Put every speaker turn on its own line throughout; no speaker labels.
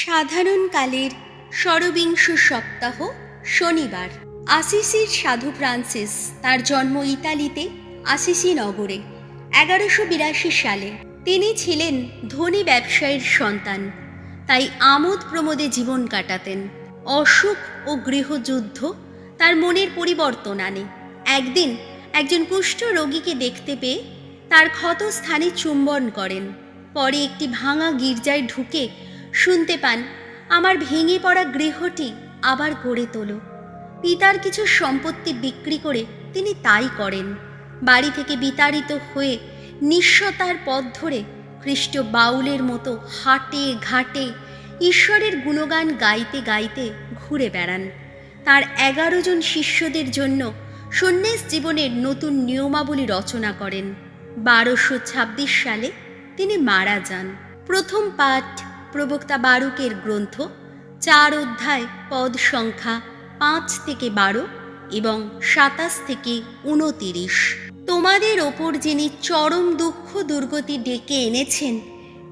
সাধারণকালের ষড়বিংশ সপ্তাহ শনিবার। আসিসির সাধু ফ্রান্সিস তার জন্ম ইতালিতে আসিসি নগরে, এগারোশো বিরাশি সালে। তিনি ছিলেন ধনী ব্যবসায়ীর সন্তান, তাই আমোদ প্রমোদে জীবন কাটাতেন। অসুখ ও গৃহযুদ্ধ তার মনের পরিবর্তন আনে। একদিন একজন কুষ্ঠ রোগীকে দেখতে পেয়ে তার ক্ষত স্থানে চুম্বন করেন। পরে একটি ভাঙা গির্জায় ঢুকে শুনতে পান, আমার ভেঙে পড়া গৃহটি আবার গড়ে তোলো। পিতার কিছু সম্পত্তি বিক্রি করে তিনি তাই করেন। বাড়ি থেকে বিতাড়িত হয়ে নিঃস্বতার পথ ধরে খ্রিস্ট বাউলের মতো হাটে ঘাটে ঈশ্বরের গুণগান গাইতে গাইতে ঘুরে বেড়ান। তার এগারো জন শিষ্যদের জন্য সন্ন্যাস জীবনের নতুন নিয়মাবলী রচনা করেন। বারোশো ছাব্বিশ সালে তিনি মারা যান। প্রথম পাঠ প্রবক্তা বারুকের গ্রন্থ, চার অধ্যায়, পদ সংখ্যা পাঁচ থেকে বারো এবং সাতাশ থেকে উনতিরিশ। তোমাদের ওপর যিনি চরম দুঃখ দুর্গতি ডেকে এনেছেন,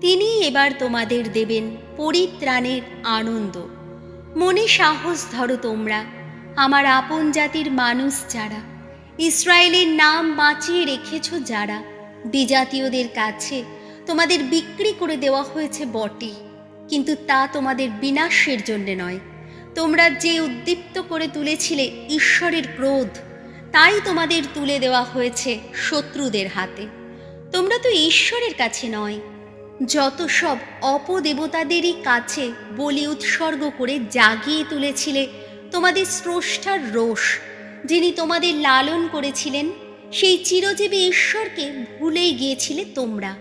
তিনি এবার তোমাদের দেবেন পরিত্রাণের আনন্দ। মনে সাহস ধরো তোমরা, আমার আপন জাতির মানুষ যারা, ইসরায়েলের নাম বাঁচিয়ে রেখেছ যারা বিজাতীয়দের কাছে তোমাদের বিক্রি করে দেওয়া হয়েছে বটে। কিন্তু তা তোমাদের বিনাশের জন্যে নয়। তোমরা যে উদ্দীপ্ত করে তুলেছিলে ঈশ্বরের ক্রোধ, তাই তোমাদের তুলে দেওয়া হয়েছে শত্রুদের হাতে। তোমরা তো ঈশ্বরের কাছে নয়, যত সব অপদেবতাদেরই কাছে বলি উৎসর্গ করে জাগিয়ে তুলেছিলে তোমাদের স্রষ্টার রোষ, যিনি তোমাদের লালন করেছিলেন, সেই চিরজীবী ঈশ্বরকে ভুলেই গিয়েছিলে তোমরা।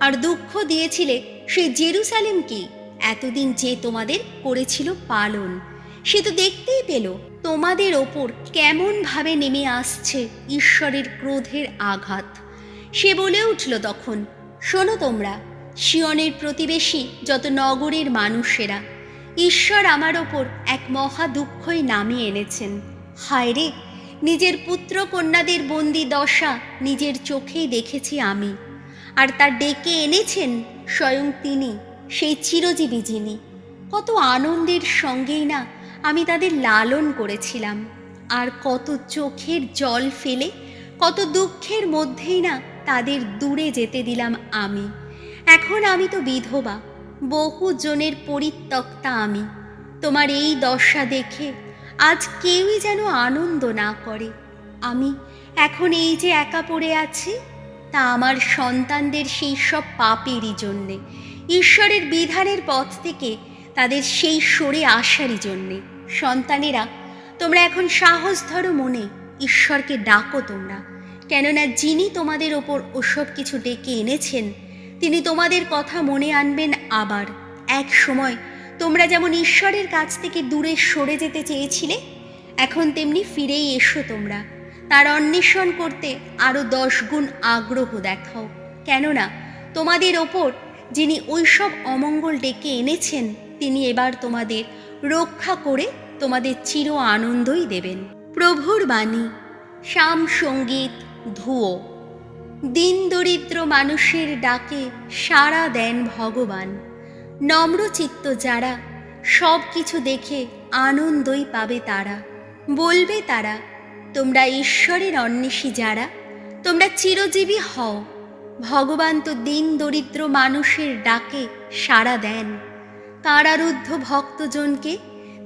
আর দুঃখ দিয়েছিলে সেই জেরুসালেমকে এতদিন যে তোমাদের করেছিল পালন, সে তো দেখতেই পেল তোমাদের ওপর কেমনভাবে নেমে আসছে ঈশ্বরের ক্রোধের আঘাত। সে বলে উঠল তখন, শোনো তোমরা, শিয়নের প্রতিবেশী যত নগরের মানুষেরা, ঈশ্বর আমার ওপর এক মহা দুঃখই নামিয়ে এনেছেন। হায় রে, নিজের পুত্র কন্যাদের বন্দি দশা নিজের চোখেই দেখেছি আমি, আর তার ডেকে এনেছেন স্বয়ং তিনি সেই চিরজীবী যিনি। কত আনন্দের সঙ্গেই না আমি তাদের লালন করেছিলাম। আর কত চোখের জল ফেলে, কত দুঃখের মধ্যেই না তাদের দূরে যেতে দিলাম আমি। এখন আমি তো বিধবা, বহু জনের পরিত্যক্তা আমি। তোমার এই দশা দেখে আজ কেউই যেন আনন্দ না করে। আমি এখন এই যে একা পড়ে আছি, তা আমার সন্তানদের সেই সব পাপেরই জন্যে। ঈশ্বরের বিধানের পথ থেকে তাদের সেই সরে আসারই জন্যে। সন্তানেরা, তোমরা এখন সাহস ধরো মনে, ঈশ্বরকে ডাকো তোমরা। কেননা যিনি তোমাদের ওপর ওসব কিছু ডেকে এনেছেন, তিনি তোমাদের কথা মনে আনবেন আবার। এক সময় তোমরা যেমন ঈশ্বরের কাছ থেকে দূরে সরে যেতে চেয়েছিলে, এখন তেমনি ফিরেই এসো তোমরা। তার অন্বেষণ করতে আরও দশ গুণ আগ্রহ দেখাও। কেননা তোমাদের ওপর যিনি ওইসব অমঙ্গল ডেকে এনেছেন, তিনি এবার তোমাদের রক্ষা করে তোমাদের চির আনন্দই দেবেন। প্রভুর বাণী, শ্যাম সংগীত, ধুয়ো। দিন দরিদ্র মানুষের ডাকে সাড়া দেন ভগবান। নম্রচিত্ত যারা, সব কিছু দেখে আনন্দই পাবে তারা। বলবে তারা, তোমরা ঈশ্বরের অন্বেষী যারা, তোমরা চিরজীবী হও। ভগবান তো দিন দরিদ্র মানুষের ডাকে সাড়া দেন। কারারুদ্ধ ভক্তজনকে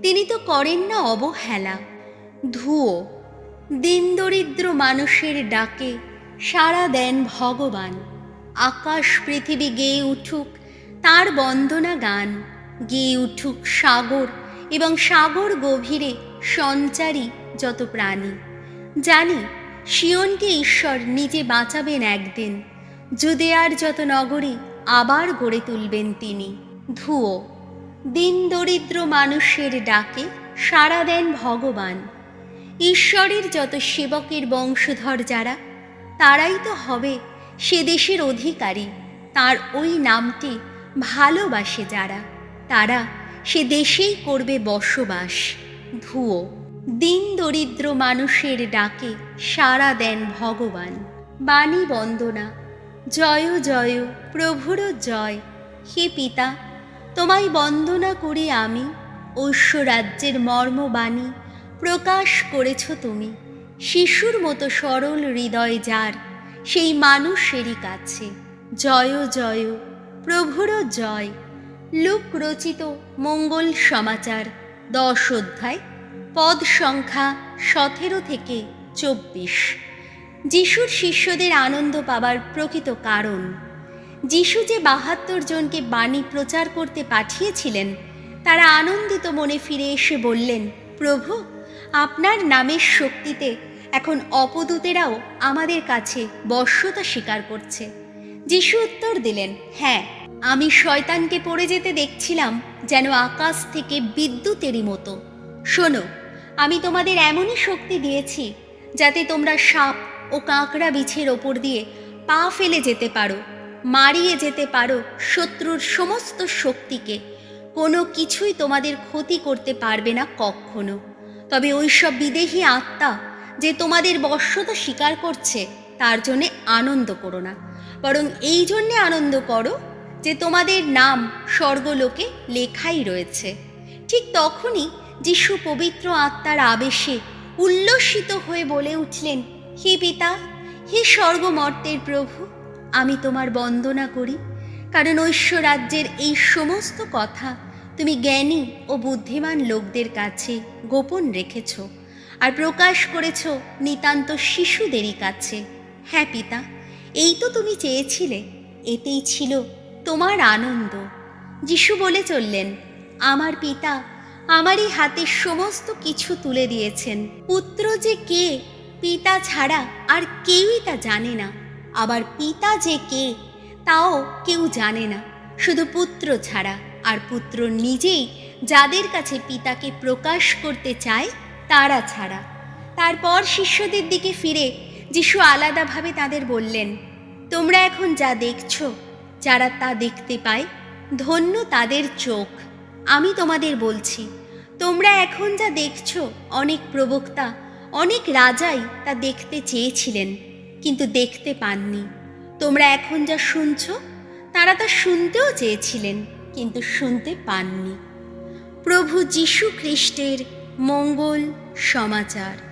তিনি তো করেন না অবহেলা। ধুয়ো দিন দরিদ্র মানুষের ডাকে সাড়া দেন ভগবান। আকাশ পৃথিবী গেয়ে উঠুক, তার বন্দনা গান। গেয়ে উঠুক সাগর এবং সাগর গভীরে সঞ্চারী যত প্রাণী। জানি, শিয়নকে ঈশ্বর নিজে বাঁচাবেন একদিন। জুদেয়ার যত নগরী আবার গড়ে তুলবেন তিনি। ধুয়ো দিন দরিদ্র মানুষের ডাকে সাড়া দেন ভগবান। ঈশ্বরের যত সেবকের বংশধর যারা, তারাই তো হবে সে দেশের অধিকারী। তার ওই নামটি ভালোবাসে যারা, তারা সে দেশেই করবে বসবাস। ধুয়ো দিন দরিদ্র মানুষের ডাকে সাড়া দেন ভগবান। বাণী বন্দনা জয় জয়, প্রভুর জয়। হে পিতা, তোমায় বন্দনা করি আমি ঐশ্য রাজ্যের মর্মবাণী প্রকাশ করেছ তুমি। শিশুর মতো সরল হৃদয় যার, সেই মানুষেরই কাছে। জয় জয়, প্রভুর জয়। লুক রচিত মঙ্গল সমাচার, দশ অধ্যায়, পদ সংখ্যা সতেরো থেকে চব্বিশ। যিশুর শিষ্যদের আনন্দ পাবার প্রকৃত কারণ। যিশু যে বাহাত্তর জনকে বাণী প্রচার করতে পাঠিয়েছিলেন, তারা আনন্দিত মনে ফিরে এসে বললেন, প্রভু, আপনার নামের শক্তিতে এখন অপদূতেরাও আমাদের কাছে বশ্যতা স্বীকার করছে। যিশু উত্তর দিলেন হ্যাঁ আমি শয়তানকে পড়ে যেতে দেখছিলাম যেন আকাশ থেকে বিদ্যুতেরই মতো। শোনো, আমি তোমাদের এমনই শক্তি দিয়েছি যাতে তোমরা সাপ ও কাঁকড়া বিছের ওপর দিয়ে পা ফেলে যেতে পারো, মারিয়ে যেতে পারো শত্রুর সমস্ত শক্তিকে। কোনো কিছুই তোমাদের ক্ষতি করতে পারবে না কখনো। তবে ওইসব বিদেহী আত্মা যে তোমাদের বশ্যতা স্বীকার করছে, তার জন্যে আনন্দ করো না। বরং এই জন্যে আনন্দ করো যে তোমাদের নাম স্বর্গলোকে লেখাই রয়েছে। ঠিক তখনই যিশু পবিত্র আত্মার আবেশে উল্লসিত হয়ে বলে উঠলেন হে পিতা, হে স্বর্গমর্তের প্রভু, আমি তোমার বন্দনা করি, কারণ ঐশ্ব রাজ্যের এই সমস্ত কথা তুমি জ্ঞানী ও বুদ্ধিমান লোকদের কাছে গোপন রেখেছ আর প্রকাশ করেছ নিতান্ত শিশুদেরই কাছে। হ্যাঁ পিতা, এই তো তুমি চেয়েছিলে, এতেই ছিল তোমার আনন্দ। যিশু বলে চললেন, আমার পিতা, আমারই হাতে সমস্ত কিছু তুলে দিয়েছেন। পুত্র যে কে পিতা ছাড়া আর কেউই তা জানে না। আবার পিতা যে কে, তাও কেউ জানে না। শুধু পুত্র ছাড়া আর পুত্র নিজেই যাদের কাছে পিতাকে প্রকাশ করতে চায়, তারা ছাড়া। তারপর শিষ্যদের দিকে ফিরে যিশু আলাদাভাবে তাদের বললেন, তোমরা এখন যা দেখছ, যারা তা দেখতে পায়, ধন্য তাদের চোখ। আমি তোমাদের বলছি, তোমরা এখন যা দেখছ, অনেক প্রবক্তা অনেক রাজাই তা দেখতে চেয়েছিলেন, কিন্তু দেখতে পাননি। তোমরা এখন যা শুনছ, তারা তা শুনতেও চেয়েছিলেন, কিন্তু শুনতে পাননি। প্রভু যীশু খ্রিস্টের মঙ্গল সমাচার।